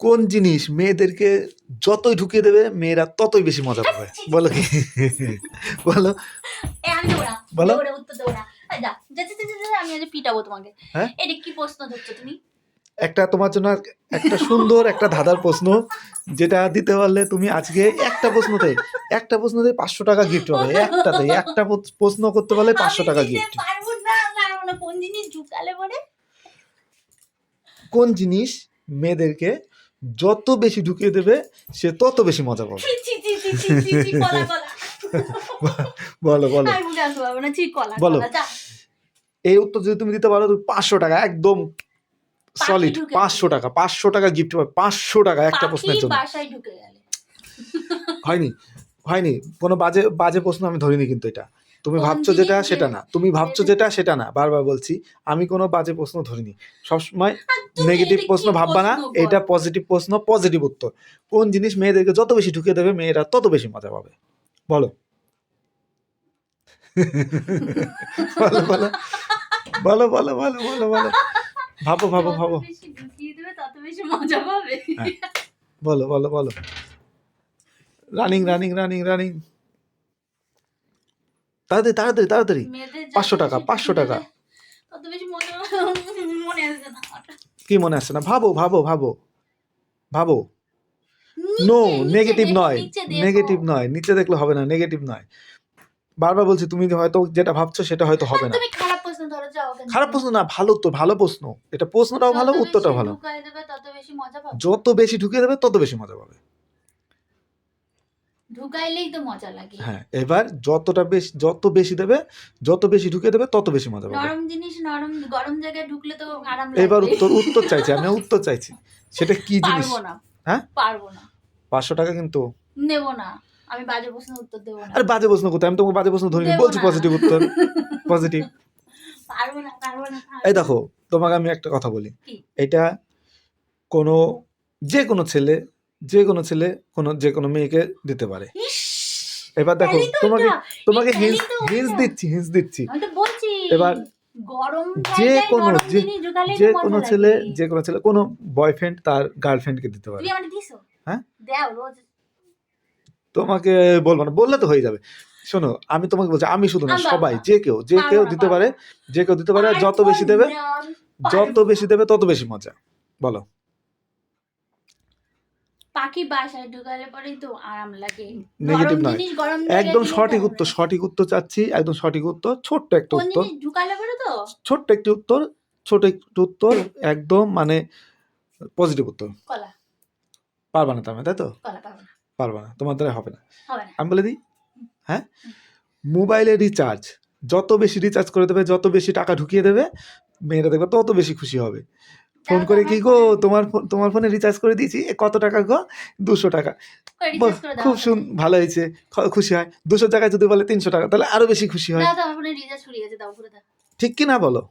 কোন জিনিস মেয়েদেরকে যতই ঢুকিয়ে দেবে মেয়েরা ততই বেশি মজা পাবে। বলো কি? বলো। বলো। হ্যাঁ? একটা তোমার জন্য একটা সুন্দর একটা ধাঁধার প্রশ্ন যেটা দিতে পারলে তুমি আজকে একটা প্রশ্নতে একটা প্রশ্নতে পাঁচশো টাকা গিফট হবে একটাতে একটা প্রশ্ন করতে পারলে পাঁচশো টাকা গিফট কোন জিনিস মেয়েদেরকে যত বেশি ঢুকিয়ে দেবে সে তত বেশি মজা পাবে। বলো বলো। বলো। এই উত্তর যদি তুমি দিতে পারো তুমি পাঁচশো টাকা একদম সলিড পাঁচশো টাকা পাঁচশো টাকা গিফট পাবে পাঁচশো টাকা একটা প্রশ্নের জন্য। হয়নি হয়নি কোনো বাজে বাজে প্রশ্ন আমি ধরিনি কিন্তু এটা। তুমি ভাবছ যেটা সেটা না। তুমি ভাবছ যেটা সেটা না। বারবার বলছি আমি কোনো বাজে প্রশ্ন ধরিনি। সবসময় নেগেটিভ প্রশ্ন ভাববা না এটা পজিটিভ প্রশ্ন পজিটিভ উত্তর। কোন জিনিস মেয়েদেরকে যত বেশি ঢুকিয়ে দেবে মেয়েরা তত বেশি মজা পাবে। বলো। বলো বলো। বলো বলো বলো বলো বলো। ভাবো ভাবো ভাবো। হ্যাঁ। বলো বলো বলো। Running running running running. তাড়াতাড়ি তাড়াতাড়ি তাড়াতাড়ি। 500 টাকা, 500 টাকা। কি মনে আসছে না? ভাবো ভাবো ভাবো। ভাবো। নো নেগেটিভ নয়। নেগেটিভ নয়। নিচে দেখলে হবে না নেগেটিভ নয়। বারবার বলছি তুমি হয়তো যেটা ভাবছ সেটা হয়তো হবে না। খারাপ প্রশ্ন না ভালো তো ভালো প্রশ্ন। এটা প্রশ্নটাও ভালো উত্তরটাও ভালো। যত বেশি ঢুকিয়ে দেবে তত বেশি মজা পাবে। ঢুকাইলেই তো মজা লাগে। হ্যাঁ এবার যতটা বেশি যত বেশি দেবে যত বেশি ঢুকে দেবে তত বেশি মজা পাবে। নরম জিনিস নরম গরম জায়গায় ঢুকলে তো আরাম লাগবে এবার উত্তর উত্তর চাইছি আমি উত্তর চাইছি। সেটা কি জিনিস? পারব না। হ্যাঁ? পারব না। পাঁচশো টাকা কিন্তু। নেব না। আমি বাজে প্রশ্ন উত্তর দেবো না। আরে বাজে প্রশ্ন করতে আমি তোমাকে বাজে প্রশ্ন ধরিনি। বলছি পজিটিভ উত্তর। পজিটিভ পারব না পারব না এই দেখো তোমাকে আমি একটা কথা বলি। এটা কোনো যে কোনো ছেলে যে কোনো ছেলে কোনো যে কোনো মেয়েকে দিতে পারে। এবার দেখো তোমাকে তোমাকে হিন্স হিন্স দিচ্ছি হিন্স দিচ্ছি। এবার যে কোনো- যে- যে কোনো ছেলে যে কোনো ছেলে কোনো বয়ফ্রেন্ড তার গার্লফ্রেন্ডকে দিতে পারে। হ্যাঁ? তোমাকে বলব না বললে তো হয়ে যাবে। শোনো আমি তোমাকে বলছি আমি শুধু না সবাই যে কেউ যে কেউ দিতে পারে যে কেউ দিতে পারে যত বেশি দেবে যত বেশি দেবে তত বেশি মজা। বলো। পাখি বাসায় ঢুকালে পরেই তো আরাম লাগে। গরম নয়। একদম সঠিক উত্তর সঠিক উত্তর চাচ্ছি একদম সঠিক উত্তর ছোট্ট একটা উত্তর। ঢুকালে পরে তো? ছোট্ট একটি উত্তর ছোট একটি উত্তর একদম মানে পজিটিভ উত্তর। কলা। পারবা না তার তাই তো? কলা না। পারবা না তোমার দ্বারা হবে না। হবে না। আমি বলে দিই হ্যাঁ? মোবাইলে রিচার্জ যত বেশি রিচার্জ করে দেবে যত বেশি টাকা ঢুকিয়ে দেবে মেয়েরা দেখবে তত বেশি খুশি হবে। ফোন করে কি গো তোমার তোমার ফোনে রিচার্জ করে দিয়েছি কত টাকা গো? দুশো টাকা। খুব। শুন ভালো হয়েছে খুশি হয়। দুশো টাকা যদি বলে তিনশো টাকা তাহলে আরও বেশি খুশি হয়। ঠিক কি না বলো?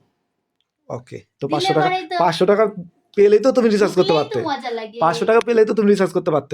ওকে তো পাঁচশো টাকা পাঁচশো টাকা পেলেই তো তুমি রিচার্জ করতে পারতে। পাঁচশো টাকা পেলেই তো তুমি রিচার্জ করতে পারতে।